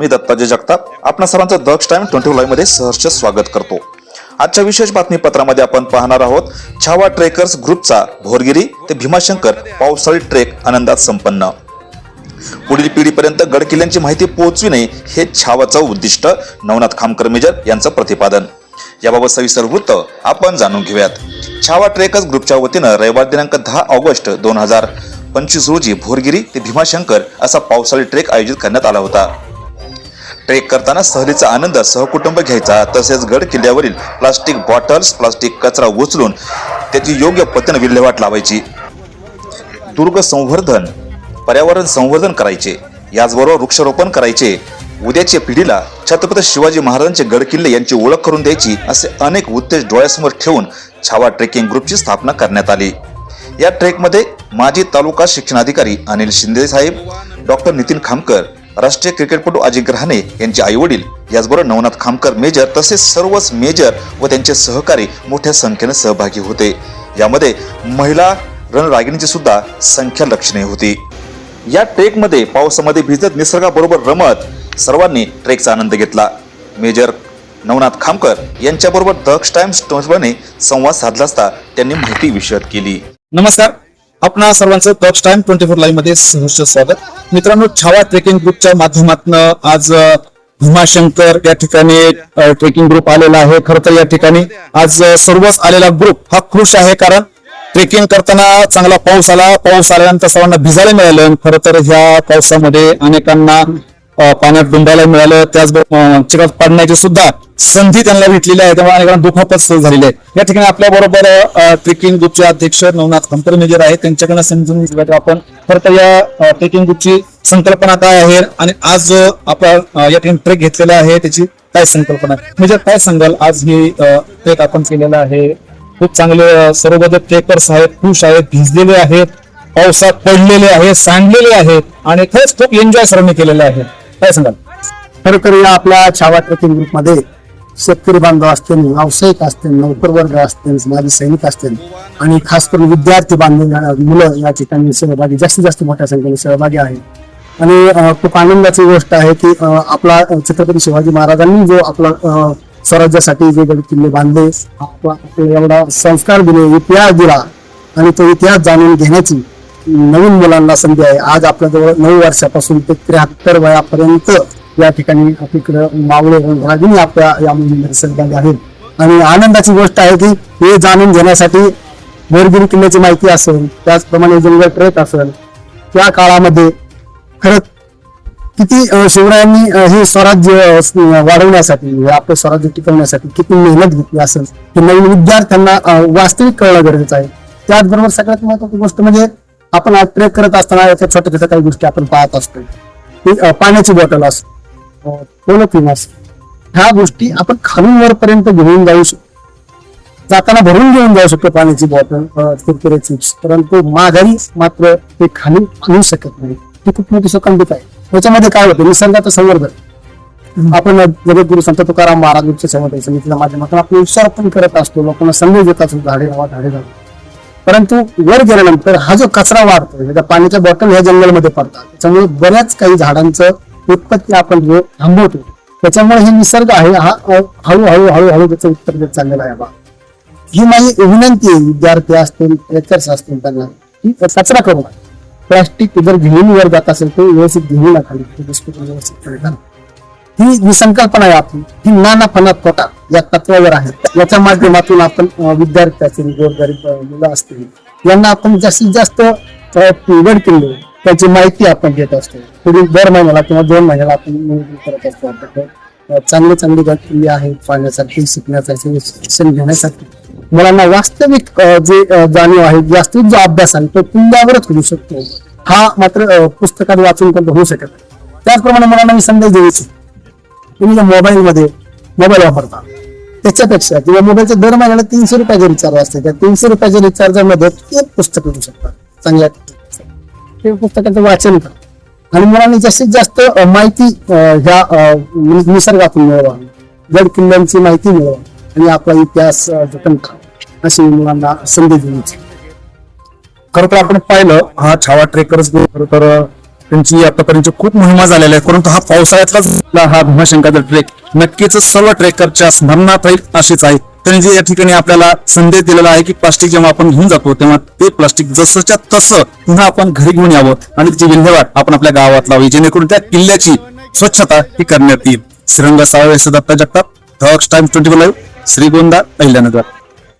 मी दत्ताजी जगताप. आपणा सर्वांचं Daksh time twenty लाईव्हमध्ये सहर्ष स्वागत करतो. आजच्या विशेष बातमीपत्रामध्ये आपण पाहणार आहोत छावा ट्रेकर्स ग्रुपचा भोरगिरी ते भीमाशंकर पावसाळी ट्रेक आनंदात संपन्न. पुढील पिढीपर्यंत गड किल्ल्यांची माहिती पोहोचविणे हे छावाचं उद्दिष्ट नवनाथ खामकर मेजर यांचं प्रतिपादन. याबाबत सविस्तर वृत्त आपण जाणून घेऊयात. छावा ट्रेकर्स ग्रुपच्या वतीनं रविवार दिनांक दहा ऑगस्ट दोन हजार पंचवीस रोजी भोरगिरी ते भीमाशंकर असा पावसाळी ट्रेक आयोजित करण्यात आला होता. ट्रेक करताना सहलीचा आनंद सहकुटुंब घ्यायचा. तसेच गड किल्ल्यावरील प्लास्टिक बॉटल्स प्लास्टिक कचरा उचलून त्याची योग्य पतन विल्हेवाट लावायची. दुर्ग संवर्धन पर्यावरण संवर्धन करायचे. याचबरोबर वृक्षारोपण करायचे. उद्याच्या पिढीला छत्रपती शिवाजी महाराजांचे गडकिल्ले यांची ओळख करून द्यायची असे अनेक उद्देश डोळ्यासमोर ठेवून छावा ट्रेकिंग ग्रुपची स्थापना करण्यात आली. या ट्रेकमध्ये माजी तालुका शिक्षणाधिकारी अनिल शिंदे साहेब डॉक्टर नितीन खामकर राष्ट्रीय क्रिकेटपटू अजिंक्य रहाणे यांचे आई वडील याचबरोबर नवनाथ खामकर मेजर तसेच सर्वच मेजर व त्यांचे सहकारी मोठ्या संख्येने सहभागी होते. यामध्ये महिला रणरागिणीची सुद्धा संख्या लक्षणीय होती. या ट्रेकमध्ये पावसामध्ये भिजत निसर्गाबरोबर रमत सर्वांनी ट्रेकचा आनंद घेतला. मेजर नवनाथ खामकर यांच्याबरोबर दक्ष टाइम्स टोचवाने संवाद साधला असता त्यांनी माहिती विशद केली. नमस्कार. आपणा सर्वांचं दक्ष टाइम ट्वेंटी फोर लाईव्हमध्ये सहर्ष स्वागत. मित्रांनो छावा ट्रेकिंग ग्रुपच्या माध्यमातून आज अ, भीमाशंकर या ठिकाणी ट्रेकिंग ग्रुप आलेला आहे. खरं तर या ठिकाणी आज सर्वच आलेला ग्रुप हा खुश आहे कारण ट्रेकिंग करताना चांगला पाऊस आला. पाऊस आल्यानंतर सर्वांना भिजायला मिळालं. आणि खरं तर ह्या पावसामध्ये अनेकांना पाण्यात डुंबायला मिळालं त्याचबरोबर चिखलात पडण्याची सुद्धा संधी त्यांना भेटलेली आहे त्यामुळे अनेकांना दुखापत सोय झालेली आहे. या ठिकाणी आपल्या बरोबर ट्रेकिंग ग्रुपचे अध्यक्ष नवनाथ खंतर मेजर आहेत. त्यांच्याकडनं समजून घेऊयात आपण. खरं तर या ट्रेकिंग ग्रुपची संकल्पना काय आहे आणि आज जो आपण या ठिकाणी ट्रेक घेतलेला आहे त्याची काय संकल्पना आहे? म्हणजे काय सांगाल? आज ही ट्रेक आपण केलेला आहे. खूप चांगले अ, ट्रेकर्स आहेत खुश आहेत भिजलेले आहेत पावसात पडलेले आहेत सांडलेले आहेत आणि खरंच खूप एन्जॉय सर्वांनी केलेले आहे. काय सांगाल? खरोखर या आपल्या छावा ट्रेकिंग ग्रुपमध्ये शेतकरी बांधव असतील व्यावसायिक असतील नोकर वर्ग असतील माझे सैनिक असतील आणि खास करून विद्यार्थी बांधव मुलं या ठिकाणी सहभागी जास्तीत जास्त मोठ्या संख्येने सहभागी आहेत. आणि खूप आनंदाची गोष्ट आहे की आपला छत्रपती शिवाजी महाराजांनी जो आपला स्वराज्यासाठी जे गड किल्ले बांधले एवढा संस्कार दिले इतिहास दिला आणि तो इतिहास जाणून घेण्याची नवीन मुलांना संधी आहे. आज आपल्याजवळ नऊ वर्षापासून ते त्र्याहत्तर वयापर्यंत या ठिकाणी आपल्याकडे मावळे रागिनी आपल्या या मुलींमध्ये सहभागी आहेत. आणि आनंदाची गोष्ट आहे की हे जाणून घेण्यासाठी बोरगिरी किल्ल्याची माहिती असेल त्याचप्रमाणे जंगल ट्रेक असेल त्या काळामध्ये खरंच किती शिवरायांनी हे स्वराज्य वाढवण्यासाठी हे आपलं स्वराज्य टिकवण्यासाठी किती मेहनत घेतली असेल हे नवीन विद्यार्थ्यांना वास्तविक कळणं गरजेचं आहे. त्याचबरोबर सगळ्यात महत्वाची गोष्ट म्हणजे आपण आज ट्रेक करत असताना याच्या छोट्या छोट्या काही गोष्टी आपण पाहत असतो. ती, पाण्याची बॉटल असो पोलोथिन असो ह्या गोष्टी आपण खालून वरपर्यंत घेऊन जाऊ शकतो. जाताना भरून घेऊन जाऊ शकतो पाण्याची बॉटल कुरकुरे चिप्स. परंतु माघारी मात्र ते खाली आणू शकत नाही. ही खूप मोठी सुकंडित आहे. त्याच्यामध्ये काय होतं? निसर्गाचं संवर्धन. आपण जगद्गुरु संत तुकाराम महाराज उच्च संवर्धन समितीच्या माध्यमातून आपण विचारपण करत असतो. लोकांना संदेश देत असतो. झाडे लावा झाडे लावा. परंतु वर गेल्यानंतर हा जो कचरा वाढतो म्हणजे पाण्याच्या बॉटल ह्या जंगलमध्ये पडतात. त्याच्यामुळे बऱ्याच काही झाडांचं उत्पत्ती आपण जो थांबवतो त्याच्यामुळे हे निसर्ग आहे हा हळूहळू हळूहळू त्याचं उत्तर देत चाललेला आहे. बा ही माझी विनंती आहे विद्यार्थी असतील लेक्चर्स असतील त्यांना की कचरा करू नका. प्लास्टिक जर घेऊन वर जात असेल तर व्यवस्थित घेऊन नका. व्यवस्थित ही जी संकल्पना आहे आपली ही नाना फनात तोटा या तत्वावर आहे. याच्या माध्यमातून आपण विद्यार्थी असतील गोरगरीब मुलं असतील यांना आपण जास्तीत जास्त निवड गड त्याची माहिती आपण घेत असतो. पुढील दर महिन्याला किंवा दोन महिन्याला आपण नियोजन करत असतो. चांगले चांगले गड किल्ले आहेत पाहण्यासाठी शिकण्यासाठी शिक्षण घेण्यासाठी. मुलांना वास्तविक जे जाणीव आहे वास्तविक जो अभ्यास आहे तो किल्ल्यावरच होऊ शकतो. हा मात्र पुस्तकात वाचून पण होऊ शकत त्याचप्रमाणे मुलांना मी संदेश देऊ शकतो तुम्ही जर मोबाईल मध्ये मोबाईल वापरता त्याच्यापेक्षा किंवा मोबाईलचा दर महिन्याला तीनशे रुपयाचे रिचार्ज असते त्या तीनशे रुपयाच्या रिचार्जमध्ये एक पुस्तक घेऊ शकतात चांगल्या ते पुस्तकाचं वाचन करा. आणि मुलांनी जास्तीत जास्त माहिती ह्या निसर्गातून मिळवा. गड किल्ल्यांची माहिती मिळवा. आणि आपला इतिहास जतन करा. अशी मुलांना संधी द्यायची खरं तर आपण पाहिलं हा छावा ट्रेकर्स खरं तर त्यांची आतापर्यंत खूप मोहिमा झालेल्या आहेत परंतु हा पावसाळ्यातला हा भीमाशंकरचा ट्रेक नक्कीच सर्व ट्रेकरच्या स्मरणात राहील अशीच आहे. त्यांनी जे या ठिकाणी आपल्याला संदेश दिलेला आहे की प्लास्टिक जेव्हा आपण घेऊन जातो तेव्हा ते प्लास्टिक जसंच्या तसं पुन्हा आपण घरी घेऊन यावं. आणि त्याची विल्हेवाट आपण आपल्या गावात लावी जेणेकरून त्या किल्ल्याची स्वच्छता ही करण्यात येईल. Shrirang Salve Datta Jagtap धॉक्स times twenty live Shrigonda Ahilyanagar.